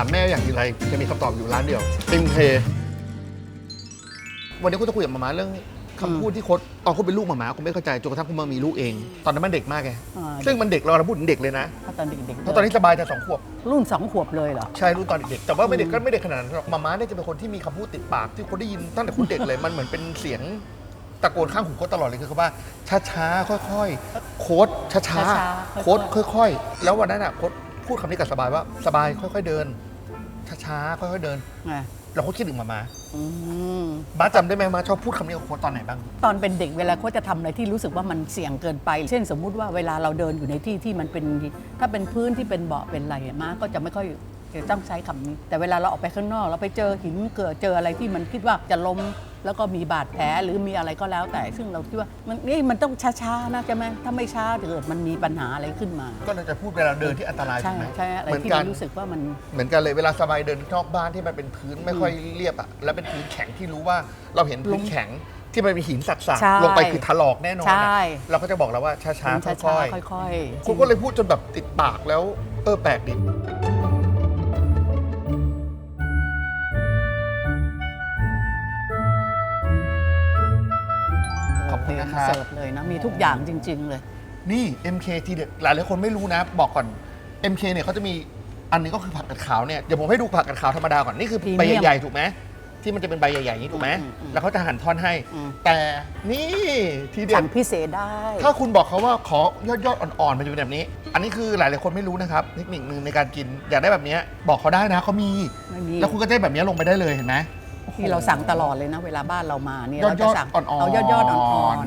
ามแม่อย่างทีไรจะมีคำตอบอยู่ร้านเดียวเอ็มเควันนี้คุณจะคุยกับมาม่าเรื่องคำพูดที่โค้ดตอนคุณเป็นลูกมาม่าคุณไม่เข้าใจจนกระทั่งคุณมามีลูกเอง ตอนนั้นมันเด็กมากไงอ่า ซึ่งมันเด็กเราเราพูดถึงเด็กเลยนะเพราะตอนเด็กๆเพราะตอนนี้สบายแต่สองขวบ รุ่นสองขวบเลยเหรอ ใช่รุ่นตอนเด็กๆแต่ว่าไม่เด็กก็ไม่เด็กขนาดนั้นหรอกมาม่าเนี่ยจะเป็นคนที่มีคำพูดติดปาก ที่คนได้ยินตั้งแต่คุณเด็กเลย มันเหมือนเป็นเสียงตะโกนข้างหูโค้ดตลอดเลยคือคำว่าช้าๆค่อยๆ โค้ดช้าช้าๆๆ โค้ดค่อย ๆ แล้ววันนั้นอะโค้ดพูดคำนี้กับสบายว่าสบายค่อย ๆ เดิน ช้าๆค่อยๆเดินไงเราก็คิดถึงมาม่าอืมบ้าสจำได้ไหมมาชอบพูดคำนี้กับโค้ดตอนไหนบ้าง ตอนเป็นเด็กเวลาเขาจะทำอะไรที่รู้สึกว่ามันเสี่ยงเกินไป เช่นสมมุติว่าเวลาเราเดินอยู่ในที่ที่มันเป็น ถ้าเป็นพื้นที่เป็นเบาะเป็นอะไรอะม้าก็จะไม่ค่อย จะต้องใช้คำนี้ แต่เวลาเราออกไปข้างนอก เราไปเจอหินเกิดเจออะไรที่มันคิดว่าจะล้มแล้วก็มีบาดแผลหรือมีอะไรก็แล้ว แต่ซึ่งเราคิดว่ามันนี่มันต้องช้าๆนะใช่ไหมถ้าไม่ช้าเกิดมันมีปัญหาอะไรขึ้นมา ก็เลยจะพูดเวลาเดินที่อันตรายใช่ถูกไหมใช่อะไรเหมือนที่กัมันนรู้สึกว่ามัน เหมือนกันเลยเวลาสบายเดินนอกบ้านที่มันเป็นพื้นไม่ค่อยเรียบอะแล้วเป็นพื้นแข็งที่รู้ว่าเราเห็นพื้นแข็งที่มันมีหินสักใช่ๆลงไปคือถลอกแน่นอนใช่ อะเราก็จะบอกแล้วว่าช้าช้าๆๆค่อยค่อยๆ ๆคุณก็เลยพูดจนแบบติดปากแล้วเออแปลกดิ ขอบคุณนะครัเสิบร์ฟเลยนะ มีทุกอย่างจริง ๆ เลย นี่ MK ทีเด็ดหลายหลายๆคนไม่รู้นะ บอกก่อน MK เนี่ยเขาจะมีอันนี้ก็คือผักกาดขาวเนี่ยเดี๋ยวผมให้ดูผักกาดขาวธรรมดาก่อนนี่คือพรีใบเมียมใหญ่ๆถูกไหมที่มันจะเป็นใบใหญ่ๆอย่างนี้ถูกไหมอืมอืมแล้วเขาจะหั่นท่อนให้ อืม แต่นี่ทีเด็สั่ดงพิเศษได้ ถ้าคุณบอกเขาว่าขอยอดยอดๆอ่อนๆมันจะเป็นแบบนี้ อันนี้คือหลายหลายๆคนไม่รู้นะครับเทคนิคหนึ่งในการกินอยากได้แบบเนี้ยบอกเขาได้นะเขามี ไม่มีแล้วคุณก็ได้แบบเนี้ยลงไปได้เลยเห็นไหม ที่เราสั่งตลอดเลยนะ เวลาบ้านเรามาเนี่ยยอดเรายจะอดสั่งอ่อนๆ เอายอดยอดๆอ่อน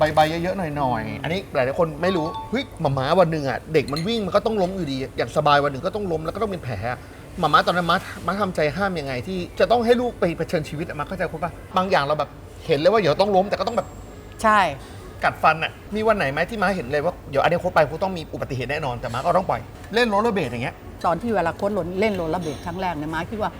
ใบใบๆเยอะๆหน่อยๆ อันนี้หลายๆคนไม่รู้เฮ้ยหมาม้าวันหนึ่งอะเด็กมันวิ่งมันก็ต้องล้มอยู่ดี อย่างสบายวันหนึ่งก็ต้องล้มแล้วก็ต้องเป็นแผลอะหมาม้าตอนนั้นม้าม้าทำใจห้ามยังไง ที่จะต้องให้ลูกไปเผชิญชีวิตอะม้าเข้าใจคุณปะบางอย่างเราแบบเห็นเลยว่าเดี๋ยวต้องล้มแต่ก็ต้องแบบๆใช่ กัดฟันอะมีวันไหนไหมที่ม้าเห็นเลยว่าเดี๋ยวอนาคตไปกูต้องมีอุบัติเหตุแน่นอนแต่ม้าก็ต้องปล่อยเล่นโรลเลอร์เบลดอย่างเงี้ย ตอนที่เวลาโค้ดเล่นโรลเลอร์เบลดครั้งแรกเนี่ยม้าคิดว่า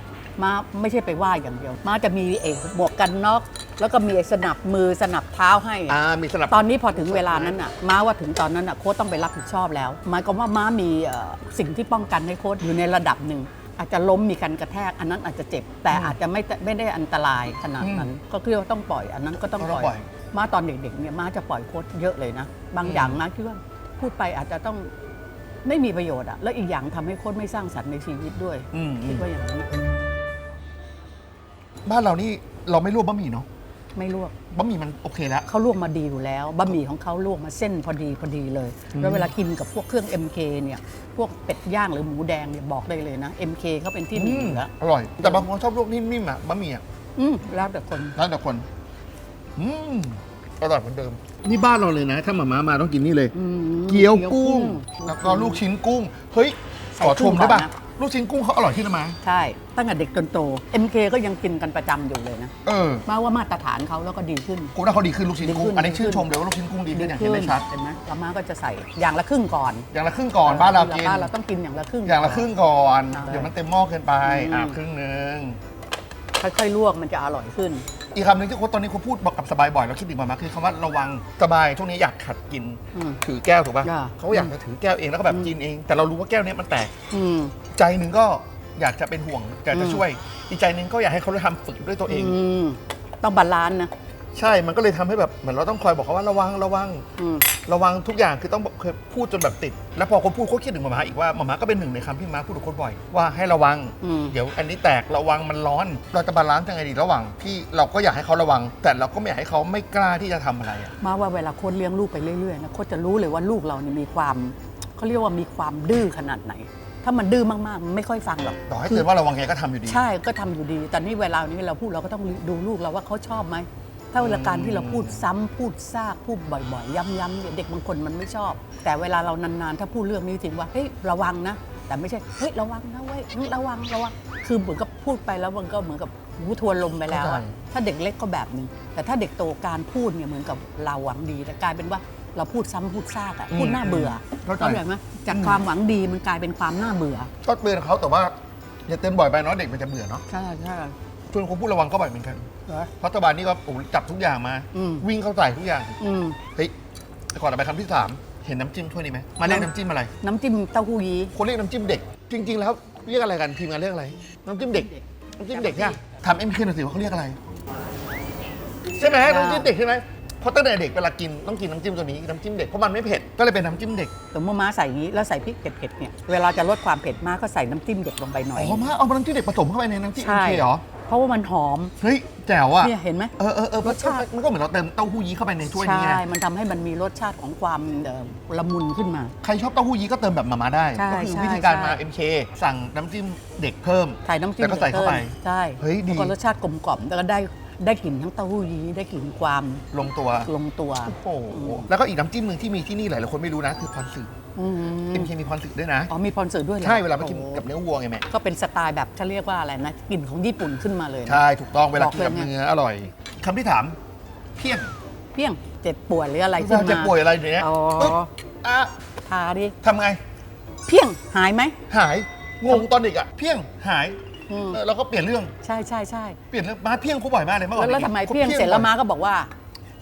ม้าไม่ใช่ไปว่ายอย่างเดียว ม้าจะมีเอกหมวกกันน็อกแล้วก็มีไอ้สนับมือสนับเท้าให้ อ่ามีสนับ ตอนนี้พอถึงเวลานั้นน่ะ ม้าว่าถึงตอนนั้นน่ะโค้ชต้องไปรับผิดชอบแล้วหมายความว่าม้ามีเอ่อสิ่งที่ป้องกันให้โค้ชอยู่ในระดับหนึ่ง อาจจะล้มมีการกระแทกอันนั้นอาจจะเจ็บ แต่อาจจะไม่ไม่ได้อันตรายขนาดนั้น ก็คือว่าต้องปล่อยอันนั้นก็ต้องปล่อยม้าตอนเด็กๆเนี่ยม้าจะปล่อยโค้ชเยอะเลยนะ บางอย่างม้าคิดว่าพูดไปอาจจะต้องไม่มีประโยชน์อะแล้วอีกอย่างทำให้โค้ชไม่สร้างสรรค์ในชีวิตด้วยอืมอืคิดมว่าอย่างนั้น บ้านเรานี่เราไม่ลวกบะหมี่เนาะไม่ลวกบะหมี่มันโอเคแล้ว เขาลวกมาดีอยู่แล้วบะหมี่ของเขาลวกมาเส้นพอดีพอดีเลย แล้วเวลากินกับพวกเครื่อง MK เนี่ยพวกเป็ดย่างหรือหมูแดงเนี่ยบอกได้เลยนะ MK เขาเป็นที่หนึ่งอยู่แล้วอร่อย แต่บางคนชอบลวกนิ่มๆอะบะหมี่อะอืมแล้วแต่คนแล้วแต่คนอืมอร่อยเหมือนเดิม นี่บ้านเราเลยนะ ถ้าหมาม้ามาต้องกินนี่เลย อืมเกี๊ยวกุ้ง แล้วก็ลูกชิ้นกุ้ง เฮ้ยใส่ขอชมได้ป่ะกุ้งก่อนนะ ลูกชิ้นกุ้งเขาอร่อยที่ไหนมาใช่ ตั้งแต่เด็กจนโต MK ก็ยังกินกันประจำอยู่เลยนะเออมาว่ามาตรฐานเขาแล้วก็ดีขึ้น กูว่าเขาดีขึ้นลูกชิ้นดีกุ้ขึ้งนอันนี้ดีชื่นขึ้นชมเลยว่าลูกชิ้นกุ้งดีขึ้นอย่างเห็นได้ชัด เห็นไหมแล้วมาก็จะใส่อย่างละครึ่งก่อนอย่างละครึ่งก่อนบ้านเรากิน บ้านเราต้องกินอย่างละครึ่ง อย่างละครึ่งก่อนใช่เดี๋ยวมันเต็มหม้อเกินไปอืมอ่าครึ่งหนึ่ง ค่อยๆลวกมันจะอร่อยขึ้น อีกคำหนึ่งที่โค้ชตอนนี้โค้ชพูดบอกกับสบายบ่อยแล้วคิดถึงมามาคือคำว่าระวังสบายช่วงนี้อยากขัดกิน อืมถือแก้วถูกป่ะอ่าเขาอยากจะถือแก้วเองแล้วก็แบบกินเอง แต่เรารู้ว่าแก้วเนี้ยมันแตก อืม ใจหนึ่งก็อยากจะเป็นห่วงอยากจะอืม ช่วย อีกใจหนึ่งก็อยากให้เขาได้ทำฝึกด้วยตัวเอง อืมต้องบาลานซ์นะ ใช่ มันก็เลยทำให้แบบเหมือนเราต้องคอยบอกเขาว่าระวังระวัง อืม ระวังทุกอย่างคือต้องบอกเคยพูดจนแบบติด แล้วพอคนพูดโค้ชคิดถึงมาม่าอีกว่ามาม่าก็เป็นหนึ่งในคำที่มาพูดกับโค้ชบ่อยว่าให้ระวัง อืม เดี๋ยวอันนี้แตกระวังมันร้อน เราจะบาลานซ์ยังไงดีระหว่างที่เราก็อยากให้เขาระวัง แต่เราก็ไม่อยากให้เขาไม่กล้าที่จะทำอะไรอะมาว่าเวลาโค้ชเลี้ยงลูกไปเรื่อยๆนะโค้ชจะรู้เลยว่าลูกเรานี่มีความเขาเรียกว่ามีความดื้อขนาดไหน ถ้ามันดื้อมากๆมันไม่ค่อยฟังหรอกต่อให้เตือนว่าระวังไงก็ทำอยู่ดี ใช่ก็ทำอยู่ดี แต่นี่เวลานี้เราพูดเราก็ต้องดูลูกเราว่าเขาชอบไหม ถ้าเวลาการที่เราพูดซ้ำพูดซากพูดบ่อยๆ ย้ำๆเนี่ยเด็กบางคนมันไม่ชอบ แต่เวลาเรานานๆ ถ้าพูดเรื่องนี้จริงว่าเฮ้ยระวังนะ แต่ไม่ใช่เฮ้ยระวังนะเว้ยระวังระวังคือเหมือนกับพูดไปแล้วมันก็เหมือนกับหูทวนลมไปแล้วอะเข้าใจถ้าเด็กเล็กก็แบบหนึงแต่ถ้าเด็กโตการพูดเนี่ยเหมือนกับเราหวังดีแต่กลายเป็นว่าเราพูดซ้ำพูดซากอะพูดน่าเบื่อเข้าใจเข้าใจไหมจากความหวังดีมันกลายเป็นความน่าเบื่อก็เตือนเขาแต่ว่าอย่าเตือนบ่อยไปเนาะเด็กมันจะเบื่อเนาะใช่ใช่ ชวนคนพูดระวังก็บ่อยเหมือนกันเหรอเพราะตบานนี่ก็โอ้โหจับทุกอย่างมา อืม วิ่งเข้าใส่ทุกอย่าง อืม เฮ้ยแต่ก่อนเราไปคำที่สามเห็นน้ำจิ้มถ้วยนี้ไหมมาเรียกน้ำจิ้มอะไร น้ำจิ้มเต้าหู้ยี้ คนเรียกน้ำจิ้มเด็ก จริง ๆ แล้วเรียกอะไรกันทีมงานเรียกอะไร น้ำจิ้มเด็กน้ำจิ้มเด็กเนี่ยถามเอ็มเคหน่อยสิว่าเขาเรียกอะไร ใช่ไหมน้ำจิ้มเด็กใช่ไหมเพราะตั้งแต่เด็กเวลากินต้องกินน้ำจิ้มตัวนี้น้ำจิ้มเด็กเพราะมันไม่เผ็ดก็เลยเป็นน้ำจิ้มเด็กสมมติม้าใส่อย่างนี้แล้วใส่พริกเผ็ดๆเนี่ยเวลาจะลดความเผ็ดม้าก็ใส่น้ำจิ้มเด็กลงไปหน่อยอ๋อมาเอาน้ำจิ้มเด็กผสมเข้าไปในน้ำจิ้มเอ็ใช่มเคเหรอ เพราะว่ามันหอมเฮ้ยแจ๋วอะเนี่ยเห็นไหมเออเออเออรสชาติมันก็เหมือนเราเติมเต้าหู้ยี้เข้าไปในถ้วยนี้ใช่ไงมันทำให้มันมีรสชาติของความเอ่อละมุนขึ้นมา ใครชอบเต้าหู้ยี้ก็เติมแบบมาม่าได้ใช่ก็คือใช่วิธีการใช่มา MK สั่งน้ำจิ้มเด็กเพิ่มใส่น้ำจิ้มแล้วก็ใส่เข้าไปใช่เฮ้ยดีแล้วก็รสชาติกลมกล่อมแล้วก็ได้ ได้กลิ่นทั้งเต้าหู้ยี้ได้กลิ่นความลงตัวลงตัว โอ้โหแล้วก็อีกน้ำจิ้มหนึ่งที่มีที่นี่หลายๆคนไม่รู้นะ คือพรสึกอืม MK มีพรสึกด้วยนะอ๋อมีพรสือด้วยหรอใช่เวลาไปกินโอ้กับเนื้อวัวไงแม่ก็เป็นสไตล์แบบเขาเรียกว่าอะไรนะกลิ่นของญี่ปุ่นขึ้นมาเลยนะ ใช่ถูกต้องเวลาบอกกินกับเลยไง เนื้ออร่อยคำที่ถามเพี้ยงเพี้ยงเจ็บปวดหรืออะไรเวขึ้นลามาเจ็บป่วยอะไรอย่างเงี้ยอ๋อปึ๊บอะทาดิทำไง เพี้ยงหายไหมหายงงตอนเด็กอะเพี้ยงหาย อืม เออเราก็เปลี่ยนเรื่องใช่ใช่ใช่เปลี่ยนเรื่องมาเพี้ยงเขาบ่อยมากเลยเมื่อก่อนแล้วด็กๆทำไมขาเพี้ยงเสร็จแล้วม้าก็บอกว่า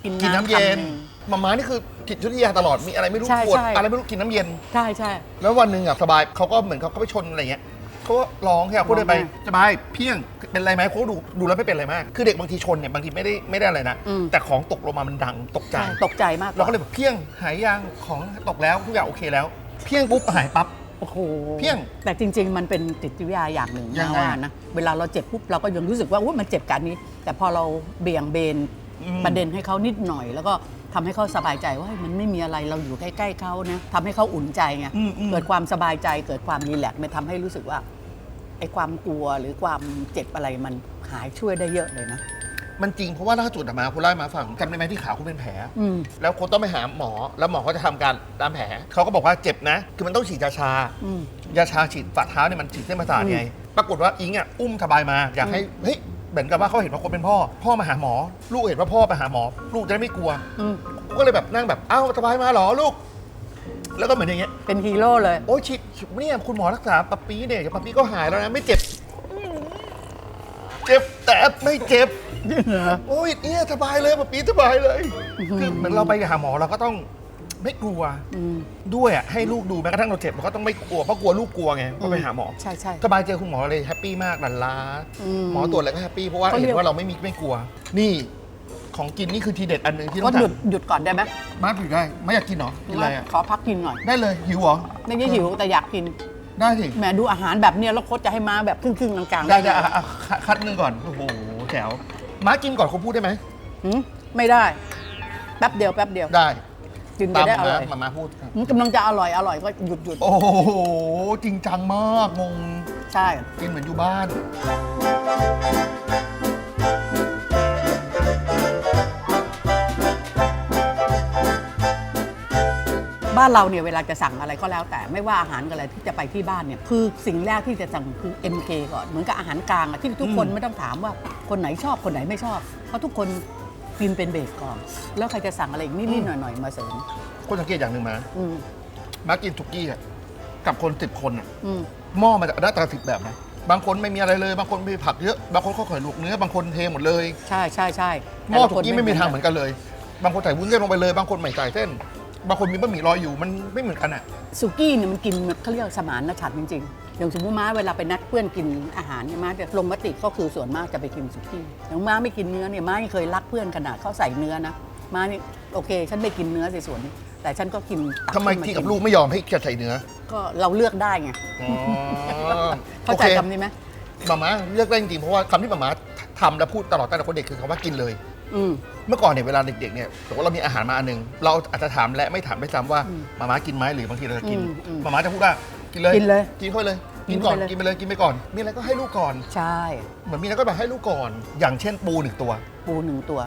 กินกินน้ำเย็นคำหง มาม่านี่คือจิตวิทยาตลอดมีอะไรไม่รู้ใช่ปวดใช่ อะไรไม่รู้กินน้ำเย็น ใช่ใช่ แล้ววันหนึ่งอะสบายเขาก็เหมือนเขาก็ไปชนอะไรเงี้ยเขาก็ร้องแค่เขาเดินไปร้องไห้สบายเพี้ยงเป็นไรไหมเขาดูดูแล้วไม่เป็นไรมาก คือเด็กบางทีชนเนี่ยบางทีไม่ได้ไม่ได้อะไรนะอืม แต่ของตกลงมามันดังตกใจใช่ตกใจมากเราก็เลยแบบเพี้ยงหายยังของตกแล้วทุกอย่างโอเคแล้ว เพี้ยงปุ๊บหายปั๊บ โอ้โหเพี้ยงแต่จริง ๆ มันเป็นจิตวิทยาอย่างหนึ่งยังนะไงว่านะเวลาเราเจ็บปุ๊บเราก็ยังรู้สึกว่าอุ๊ยมันเจ็บกันนี้ แต่พอเราเบี่ยงเบนอืม ประเด็นให้เขานิดหน่อย แล้วก็ทำให้เขาสบายใจว่าเฮ้ยมันไม่มีอะไรเราอยู่ใกล้ๆเขานะทำให้เขาอุ่นใจไงอืมอืม เกิดความสบายใจเกิดความรีแลกซ์มันทำให้รู้สึกว่าไอ้ความกลัวหรือความเจ็บอะไรมันหายช่วยได้เยอะเลยนะ มันจริงเพราะว่าล่าสุดอะมาคุณไล่าให้มาฟังจำได้ไหมที่ขาคุณเป็นแผล อืม แล้วคนต้องไปหาหมอ แล้วหมอเขาจะทำการตามแผลเขาก็บอกว่าเจ็บนะ คือมันต้องฉีดยาชา อืม ยาชาฉีดฝ่าเท้าเนี่ยมันฉีดเส้นประสาทอืมไง ปรากฏว่าอิงอะอุ้มสบายมา อยากให้เฮ้ยเหมือนกับว่าเขาเห็นว่าคนเป็นพ่อ พ่อมาหาหมอ ลูกเห็นว่าพ่อไปหาหมอ ลูกจะได้ไม่กลัวอืม ก็เลยแบบนั่งแบบอ้าวสบายมาเหรอลูก แล้วก็เหมือนอย่างเงี้ย เป็นฮีโร่เลย โอ้ยฉีดเนี่ยคุณหมอรักษาปะปีเนี่ยเดี๋ยวปะปีก็หายแล้วนะไม่เจ็บ เจ็บแต่ไม่เจ็บ โอ้ยเนี่ยสบายเลยปะปีสบายเลยอื้อหือคือเหมือนเราไปหาหมอเราก็ต้องไม่กลัวอืมด้วยอะให้ลูกดูแม้กระทั่งเราเจ็บเราก็ต้องไม่กลัวเพราะกลัวลูกกลัวไงก็ไปหาหมอใช่ใช่สบายเจอคุณหมอเลยแฮปปี้มากหลันล้าอืมหมอตรวจอะไรก็แฮปปี้เพราะว่าเขาเรียกเห็นว่าเราไม่มีไม่กลัว นี่ของกินนี่คือทีเด็ดอันหนึ่งที่ต้ก็องหยุดสั่งหยุดก่อนได้ไหมมาผิดได้ไม่อยากกินเหรอกินอะไรอะขอพักกินหน่อยได้เลยหิวเหรอไม่ได้หิวแต่อยากกิน ได้สิ แหมดูอาหารแบบเนี้ยแล้วโค้ชจะให้มาแบบครึ่งครึ่งๆกลางๆได้ได้หมอะอะคัดคัดหนึ่งก่อน โอ้โหแจ๋วม้ากินก่อนเขาพูดได้ไหม หืมไม่ได้ แป๊บเดียวแป๊บเดียวได้กินตาจะมได้อมาร่อยมามาพูดครับหืมกำลังจะอร่อยอร่อยก็หยุดหยุดโอ้โหจริงจังมากงง ใช่ กินเหมือนอยู่บ้าน บ้านเราเนี่ยเวลาจะสั่งอะไรก็แล้วแต่ไม่ว่าอาหารอะไรที่จะไปที่บ้านเนี่ยคือสิ่งแรกที่จะสั่งคือ MK ก่อนเหมือนกับอาหารกลางอะที่ทุกคนอืมไม่ต้องถามว่าคนไหนชอบคนไหนไม่ชอบ เพราะทุกคนกินเป็นเบสก่อน แล้วใครจะสั่งอะไรอีกนิดๆหน่อยๆมาเสริมคนสังเกตอย่างหนึ่งมาอืมมากินสุกี้อะกับคนสิบคนอะอืม หม้อมาจากหน้าตาสิบแบบนะบางคนไม่มีอะไรเลย บางคนมีผักเยอะบางคนข้าวข่อยลวกเนื้อบางคนเทหมดเลย ใช่ใช่ใช่หม้อแต่ละสุคนกี้ไม่มีทางเหมือนกันเลย บางคนใส่วุ้นเส้นลงไปเลย บางคนไม่ใส่เส้น บางคนมีบะหมี่ลอยอยู่มันไม่เหมือนกันอะ สุกี้เนี่ยมันกินเขาเรียกสมานฉันท์จริงๆ อย่างสมมติม้าเวลาไปนัดเพื่อนกินอาหารเนี่ยม้าจะลงมติก็คือส่วนมากจะไปกินสุกี้อย่างม้าไม่กินเนื้อเนี่ยม้ายังเคยรักเพื่อนขนาดเขาใส่เนื้อนะม้านี่โอเค ฉันไม่กินเนื้อในส่วนนี้แต่ฉันก็กินตัทำไมขึ้นาที่กับลูกไม่ยอมให้แกใส่เนื้อก็เราเลือกได้ไงอ๋อเข้าใจโอคำนี้ไหมมาม่าเลือกได้จริงๆเพราะว่าคำที่มาม่าทำและพูดตลอดตั้งแต่คนเด็กคือคำว่ากินเลย อืม เมื่อก่อนเนี่ยเวลาเด็กๆเนี่ยสมมติเรามีอาหารมาอันหนึง เราอาจจะถามและไม่ถามไม่ซ้ำว่าอืมมาม่ากินไหมหรือบางทีเราจะกินอืมอืมมาม่าจะพูดว่ากินเลย กินเลยกินเข้าไปเลย กิกินนก่อนไปเลยกินไปเลยกินไปก่อน มีอะไรก็ให้ลูกก่อน ใช่ เหมือนมีอะไรก็แบบให้ลูกก่อน อย่างเช่นปูหนึ่งตัว ปูหนึ่งตัว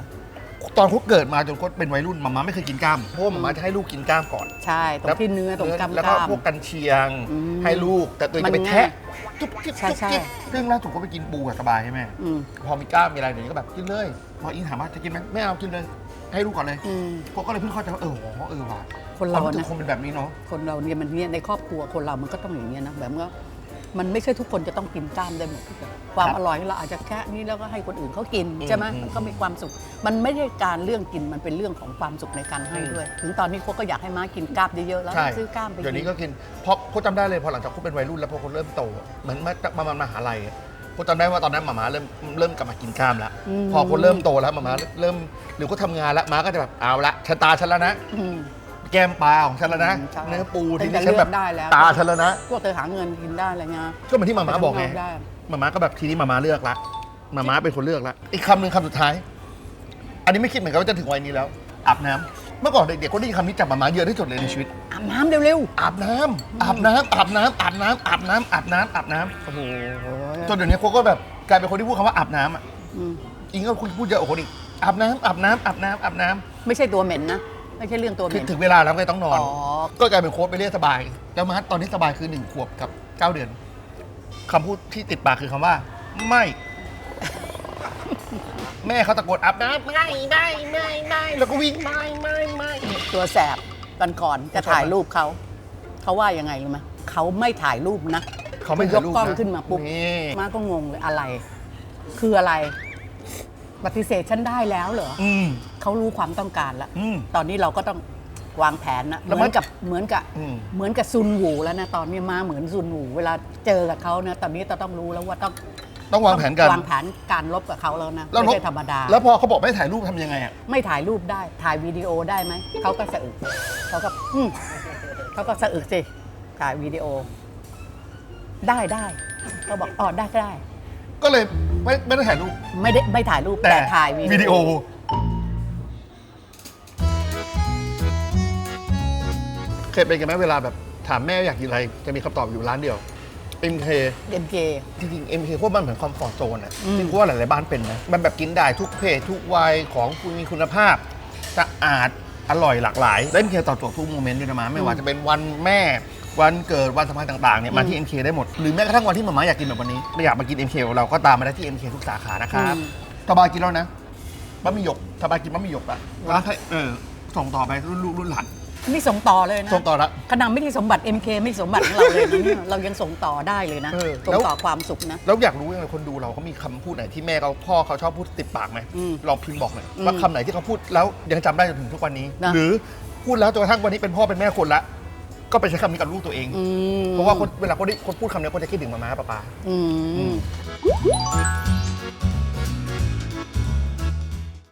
ตอนเขาเกิดมาจนเขาเป็นวัยรุ่นมาม่าไม่เคยกินกล้ามเพราะว่ามาม่าจะให้ลูกกินกล้ามก่อน ใช่ ตรงที่เนื้อตรงกล้ามแล้วกก็ล้ามพวกกันเชียงอืมให้ลูก แต่ตัวเองจะไปมันง่ายแทะจุ๊บจิ๊บใช่จุ๊บใช่ จิ๊บเรื่องล่าสุดก็ไปกินปูอะสบายใช่ไหมอืมพอมีกล้ามมีอะไรเดี๋ยวนี้ก็แบบกินเลย พออิงถามว่าจะกินไหมไม่เอากินเลย ให้ลูกก่อนเลยอืม พวกก็เลยเพิ่งเข้าใจว่าเอออ๋อเออว่ะคนเราควมรู้สึนะกคงเป็นแบบนี้เนาะ คนเราเนี่ยมันเนี่ยในครอบครัวคนเรามันก็ต้องอย่างเงี้ยนะแบบว่า มันไม่ใช่ทุกคนจะต้องกินกล้ามได้หมดทุกคนความครับอร่อยเราอาจจะแค่นี้แล้วก็ให้คนอื่นเขากินใช่ไหมอืมมันก็มีความสุข มันไม่ใช่การเรื่องกินมันเป็นเรื่องของความสุขในการให้ด้วย ถึงตอนนี้โค้ชก็อยากให้ม้ากินกล้ามเยอะๆแล้วใช่ซื้อกล้ามไปเดี๋ยวนี้กิก็กินเพราะโคจำได้เลยพอหลังจากโคเป็นวัยรุ่นแล้วพอโคเริ่มโตเหมือนมาประมาณมหาลัยอะโคจำได้ว่าตอนนั้นหมาม้าเริ่มเริ่มกลับมากินกล้ามแล้วมพอโคเริ่มโตแล้วหมาม้าเริ่มหรือก็ทำงานแล้วม้าก็จะแบบเอาละชะตาฉันแล้วนะอืม แก้มปลาของฉันแล้วนะอืมใช่เนื้อปูตั้ทีงแต่นี้ฉันแบบ เลือกได้แล้ว ตาฉันแล้วนะ พวกเธอหาเงินกินได้อะไรเงี้ย ก็เหมือนที่หมาม้าบอกไงปทำนได้หมาม้าก็แบบทีนี้หมาม้าเลือกละหมาม้าเป็นคนเลือกละ อีกคำหนึ่งคำสุดท้าย อันนี้ไม่คิดเหมือนกันว่าจะถึงวัยนี้แล้ว อาบน้ำเมื่อก่อนเด็กๆก็ได้ยินคำนี้จากหมาม้าเยอะที่สุดเลยในชีวิต อาบน้ำเร็วอาบน้ำอาบน้ำอาบน้ำอาบน้ำอาบน้ำอาบน้ำอาบน้ๆโอ้โหำจนเดี๋ยวนี้โค้ชก็แบบกลายเป็นคนที่พูดคำว่าอาบน้ำอะอืมอิงก็คุณพูดเยอะกว่าคนอีกอาบน้ำอาบน้ำอาบน้ำอาบน้ำไม่ใช่ตัวเหม็นนะ ไม่ใช่เรื่องตัวเหคือม็น ถึงเวลาแล้วก็ต้องนอน อ๋อ ก็กลายเป็นโค้ชไปเรียกสบาย แล้วมาตอนนี้สบายคือหนึ่งขวบกับเก้าเดือนคำพูดที่ติดปากคือคำว่า ไม่ แม่เขาตะโกนอาบน้ำไม่ไม่ไม่ไม่แล้วก็วิ่งไม่ไม่ไม่ ตัวแสบตอนก่อนจะถ่ายรูปเขา เขาว่ายังไงรู้ไหมเขาไม่ถ่ายรูปนะเขาไม่ถ่ายรูปยกกล้องนะขึ้นมาปุ๊บนี่ มาก็งงเลยอะไร คืออะไรปฏิเสธฉันได้แล้วเหรอ อืม เขารู้ความต้องการแล้วอืม ตอนนี้เราก็ต้องวางแผนนะแล้วเหมัมือนนกับเหมือนกับอืม เหมือนกับซุนหูแล้วนะตอนนี้มาเหมือนซุนหูเวลาเจอกับเขานะตอนนี้เราต้องรู้แล้วว่าต้องต้องวางแผนกัน วางแผนการลบกับเขาแล้วนะแล้วไม่ลบใช่ธรรมดา แล้วพอเขาบอกไม่ถ่ายรูปทำยังไงอะ ไม่ถ่ายรูปได้ถ่ายวิดีโอได้ไหม เขาก็สะอึกเขาก็อืมเขาก็สะอึกสิถ่ายวิดีโอ ได้ได้เขาบอกอ๋อได้ได้ ก็เลยไม่ไม่ได้ถ่ายรูป ไม่ได้ไม่ถ่ายรูปแต่ถ่ายวิวิดีโอ เคยเป็นกันไหมเวลาแบบถามแม่อยากกินอะไร จะมีคำตอบอยู่ร้านเดียว MK เอ็มเจริงๆ MK พวกมันเหมือนคอมฟอร์ตโซนอะอืมจริงๆว่าหลายๆบ้านเป็นนะ มันแบบกินได้ทุกเพศทุกวัยของคุณมีคุณภาพสะอาดอร่อยหลากหลายและ MK ตอบโจทย์ทุกโมเมนต์ด้วยนะมาไม่ว่าจะเป็นวันแม่วันเกิดวันสำคัญต่างๆเนี่ยมาที่ MK ได้หมด หรือแม้กระทั่งวันที่หมาม่าอยากกินแบบวันนี้ไม่อยากมากิน MK เราก็ตามมาได้ที่ MK ทุกสาขานะครับอืม สบายกินแล้วนะบะหมี่หยกสบายกินบะหมี่หยกอะร้านไทยเออส่งต่อไปรุ่นลูกรุ่นหลาน นี่ส่งต่อเลยนะส่งต่อละขนาดไม่ที่สมบัติ MK ไม่สมบัติของเราเลยนะเนี่ยเรายังส่งต่อได้เลยนะเออส่งแล้ว ต่อความสุขนะ แล้วอยากรู้ยังไงคนดูเราเขามีคำพูดไหนที่แม่เขาพ่อเขาชอบพูดติดปากไหมอืมลองพิมพ์บอกหน่อยอืมว่าคำไหนที่เขาพูดแล้วยังจำได้จนถึงทุกวันนี้ นะ หรือพูดแล้วจนกระทั่งวันนี้เป็นพ่อเป็นแม่คนละ ก็ไปใช้คำนี้กับลูกตัวเอง อืมเพราะว่าคนเวลาคนที่คนพูดคำนี้คนจะคิดถึงมาม่าป้าปาอืม